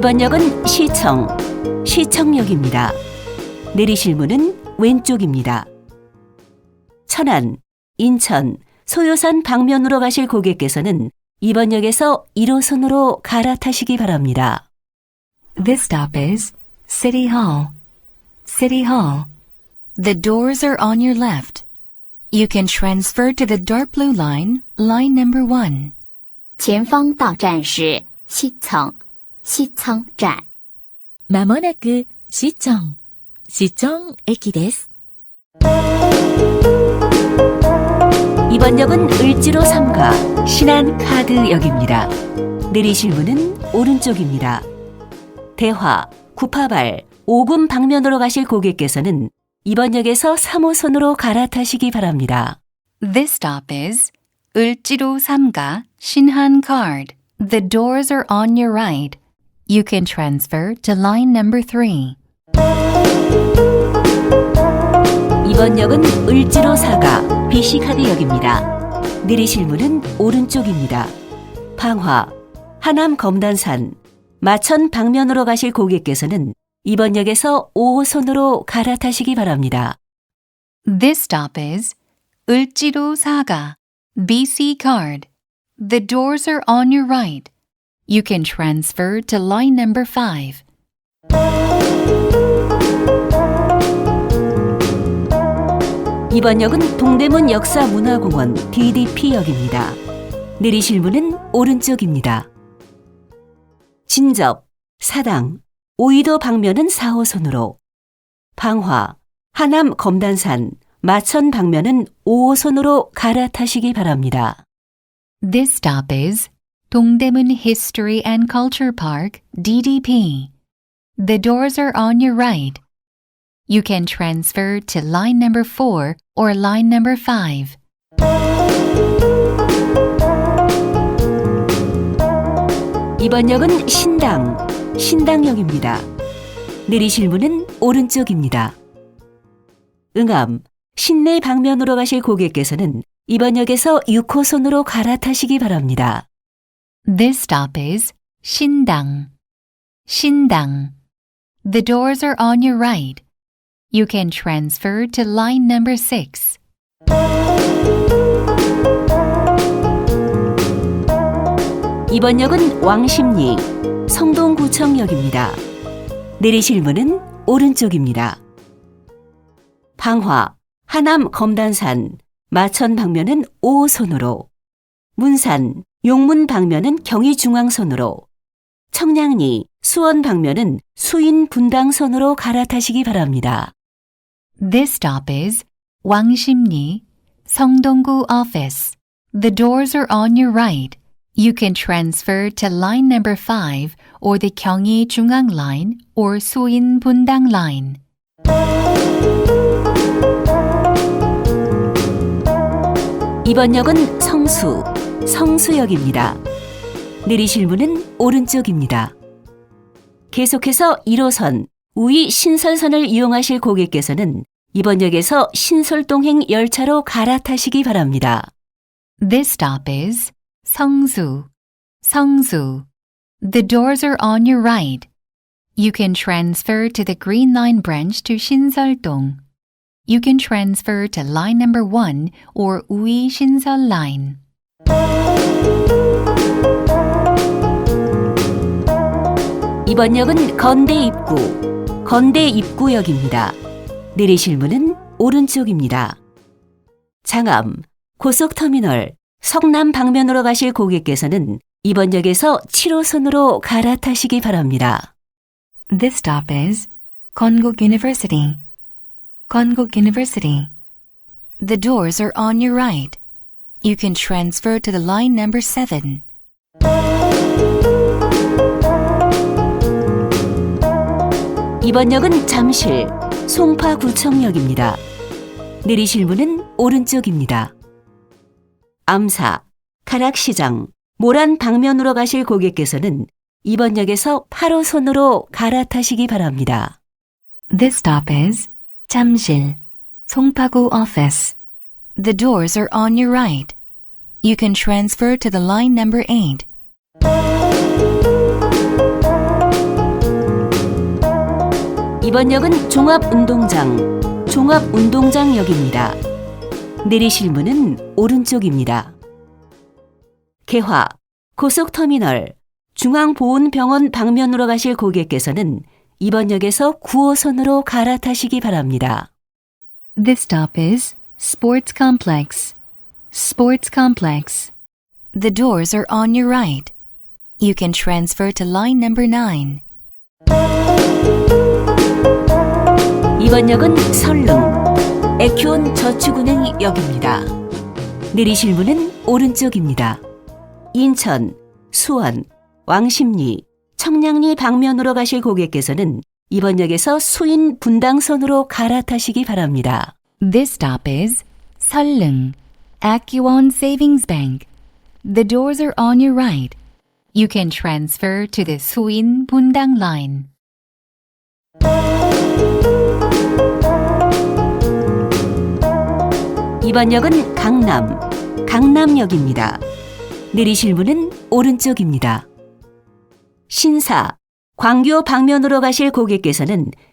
이번 역은 시청, 시청역입니다. 내리실 문은 왼쪽입니다. 천안, 인천, 소요산 방면으로 가실 고객께서는 이번 역에서 1호선으로 갈아타시기 바랍니다. This stop is City Hall. City Hall. The doors are on your left. You can transfer to the dark blue line, line number one. 前方到站是西仓， 西仓站。まもなく市町、市町駅です。 이번 역은 을지로 3가 신안카드역입니다. 내리실 문은 오른쪽입니다. 대화, 구파발, 오금 방면으로 가실 고객께서는 이번 역에서 3호선으로 갈아타시기 바랍니다. This stop is 을지로 3가 신한 Card. The doors are on your right. You can transfer to line number three. 이번 역은 을지로 4가 BC카드 역입니다. 내리실 문은 오른쪽입니다. 방화, 하남 검단산, 마천 방면으로 가실 고객께서는 이번 역에서 5호선으로 갈아타시기 바랍니다. This stop is 을지로 4가 BC Card. The doors are on your right. You can transfer to line number five. 이번 역은 동대문 역사문화공원 DDP역입니다. 내리실 문은 오른쪽입니다. 진접, 사당, 오이도 방면은 4호선으로, 방화, 하남 검단산, 마천 방면은 5호선으로 갈아타시기 바랍니다. This stop is 동대문 History and Culture Park, DDP. The doors are on your right. You can transfer to line number 4 or line number 5. 이번 역은 신당, 신당역입니다. 내리실 문은 오른쪽입니다. 응암, 신내 방면으로 가실 고객께서는 이번 역에서 6호선으로 갈아타시기 바랍니다. This stop is 신당. 신당. The doors are on your right. You can transfer to line number 6. 이번 역은 왕십리, 성동구청역입니다. 내리실 문은 오른쪽입니다. 방화, 하남 검단산, 마천 방면은 5호선으로, 문산, 용문 방면은 경의 중앙선으로, 청량리, 수원 방면은 수인 분당선으로 갈아타시기 바랍니다. This stop is 왕십리, 성동구 office. The doors are on your right. You can transfer to line number 5 or the 경의 중앙 line or 수인 분당 line. 이번 역은 성수, 성수역입니다. 내리실 문은 오른쪽입니다. 계속해서 1호선, 우이 신설선을 이용하실 고객께서는 이번 역에서 신솔동행 열차로 갈아타시기 바랍니다. This stop is 성수, 성수. The doors are on your right. You can transfer to the Green Line branch to 신설동. You can transfer to line number 1 or 우이 신설 line. 이번 역은 건대 입구, 건대 입구역입니다. 내리실 문은 오른쪽입니다. 장암, 고속터미널, 성남 방면으로 가실 고객께서는 이번 역에서 7호선으로 갈아타시기 바랍니다. This stop is 건국 University. 건국 University. The doors are on your right. You can transfer to the line number 7. 이번 역은 잠실, 송파구청역입니다. 내리실 문은 오른쪽입니다. 암사, 가락시장, 모란 방면으로 가실 고객께서는 이번 역에서 8호선으로 갈아타시기 바랍니다. This stop is 잠실, 송파구 office. The doors are on your right. You can transfer to the line number 8. 이번 역은 종합운동장, 종합운동장역입니다. 내리실 문은 오른쪽입니다. 개화, 고속터미널, 중앙보훈병원 방면으로 가실 고객께서는 이번 역에서 9호선으로 갈아타시기 바랍니다. This stop is Sports Complex. Sports Complex. The doors are on your right. You can transfer to line number 9. 이번 역은 설릉, 에큐온 저축은행 역입니다. 내리실 문은 오른쪽입니다. 인천, 수원, 왕십리, 청량리 방면으로 가실 고객께서는 이번 역에서 수인 분당선으로 갈아타시기 바랍니다. This stop is Sallung, Acuon Savings Bank. The doors are on your right. You can transfer to the Suin Bundang line. 이번 역은 강남, 강남역입니다. 내리실 문은 오른쪽입니다. 신사, 광교 방면으로 가실 고객께서는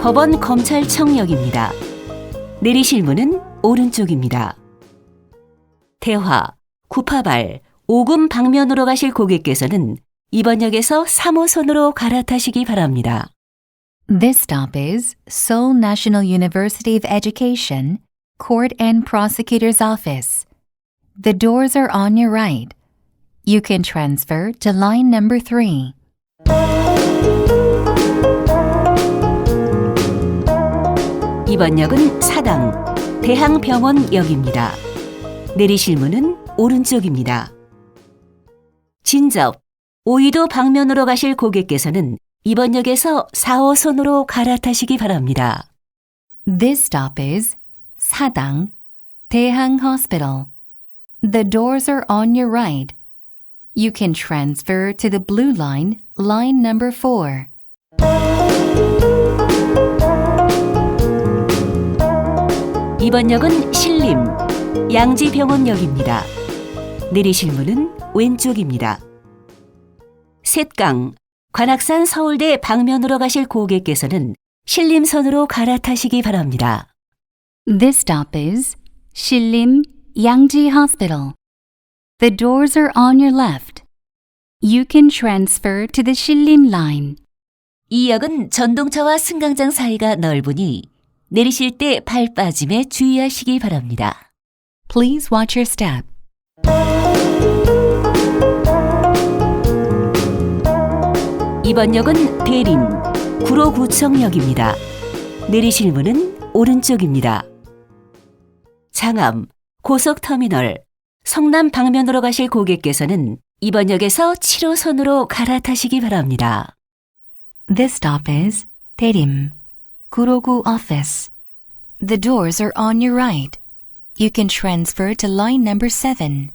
법원 검찰청역입니다. 내리실 문은 오른쪽입니다. 대화, 구파발, 오금 방면으로 가실 고객께서는 이번 역에서 3호선으로 갈아타시기 바랍니다. This stop is Seoul National University of Education, Court and Prosecutor's Office. The doors are on your right. You can transfer to line number 3. 이번 역은 사당, 대항병원역입니다. 내리실 문은 오른쪽입니다. 진접, 오이도 방면으로 가실 고객께서는 이번 역에서 4호선으로 갈아타시기 바랍니다. This stop is Sadang, Daehang Hospital. The doors are on your right. You can transfer to the blue line, line number 4. 이번 역은 신림, 양지병원역입니다. 내리실 문은 왼쪽입니다. 셋강, 관악산 서울대 방면으로 가실 고객께서는 신림선으로 갈아타시기 바랍니다. This stop is Shilim Yangji Hospital. The doors are on your left. You can transfer to the Shilim line. 이 역은 전동차와 승강장 사이가 넓으니 내리실 때 발 빠짐에 주의하시기 바랍니다. Please watch your step. 이번 역은 대림, 구로구청역입니다. 내리실 문은 오른쪽입니다. 장암, 고속터미널, 성남 방면으로 가실 고객께서는 이번 역에서 7호선으로 갈아타시기 바랍니다. This stop is Terim, Kurogu Office. The doors are on your right. You can transfer to line number 7.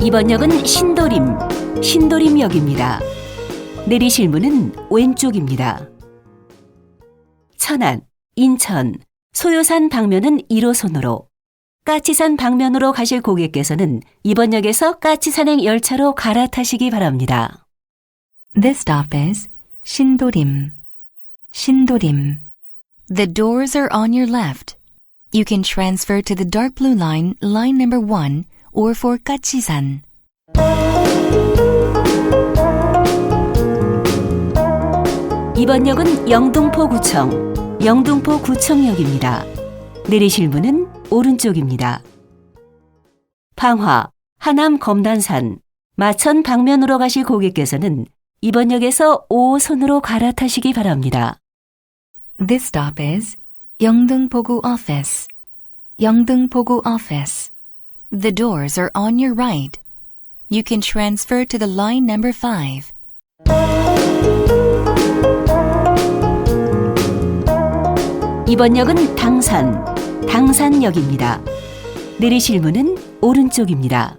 이번 역은 신도림, 신도림역입니다. 내리실 문은 왼쪽입니다. 천안, 인천, 소요산 방면은 1호선으로, 까치산 방면으로 가실 고객께서는 이번 역에서 까치산행 열차로 갈아타시기 바랍니다. This stop is Shindorim. Shindorim. The doors are on your left. You can transfer to the dark blue line, line number 1, or for Kachisan. 이번 역은 영등포구청, 영등포구청역입니다. 내리실 문은 오른쪽입니다. 방화, 하남 검단산, 마천 방면으로 가실 고객께서는 이번 역에서 5호선으로 갈아타시기 바랍니다. This stop is 영등포구 office. 영등포구 office. The doors are on your right. You can transfer to the line number 5. 이번 역은 당산, 당산역입니다. 내리실 문은 오른쪽입니다.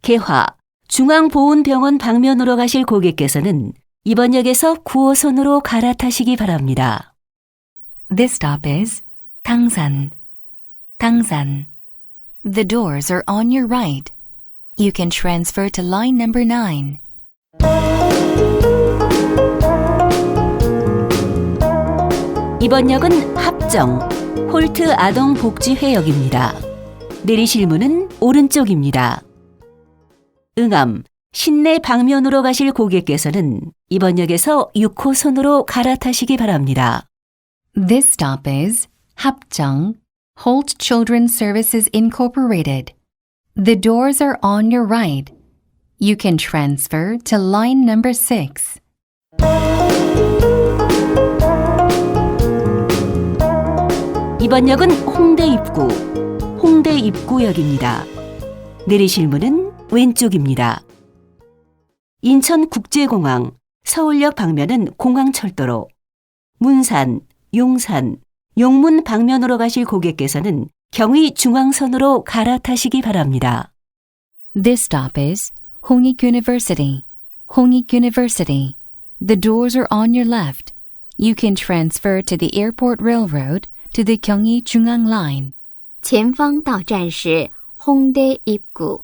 개화 중앙보훈병원 방면으로 가실 고객께서는 이번 역에서 9호선으로 갈아타시기 바랍니다. This stop is Tangsan. Tangsan. The doors are on your right. You can transfer to line number 9. 이번 역은 합정, 홀트 아동복지회역입니다. 내리실 문은 오른쪽입니다. 응암, 신내 방면으로 가실 고객께서는 이번 역에서 6호선으로 갈아타시기 바랍니다. This stop is Hapjeong Holt Children's Services Incorporated. The doors are on your right. You can transfer to line number 6. 이번 역은 홍대 입구, 홍대 입구역입니다. 내리실 문은 왼쪽입니다. 인천국제공항, 서울역 방면은 공항철도로, 문산, 용산, 용문 방면으로 가실 고객께서는 경의 중앙선으로 갈아타시기 바랍니다. This stop is Hongik University. Hongik University. The doors are on your left. You can transfer to the Airport Railroad to the Gyeonggi Jungang Line. 前方到站是 홍대 입구,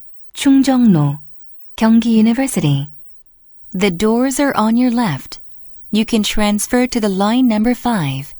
Chungjeongno, Gyeonggi University. The doors are on your left. You can transfer to the line number 5.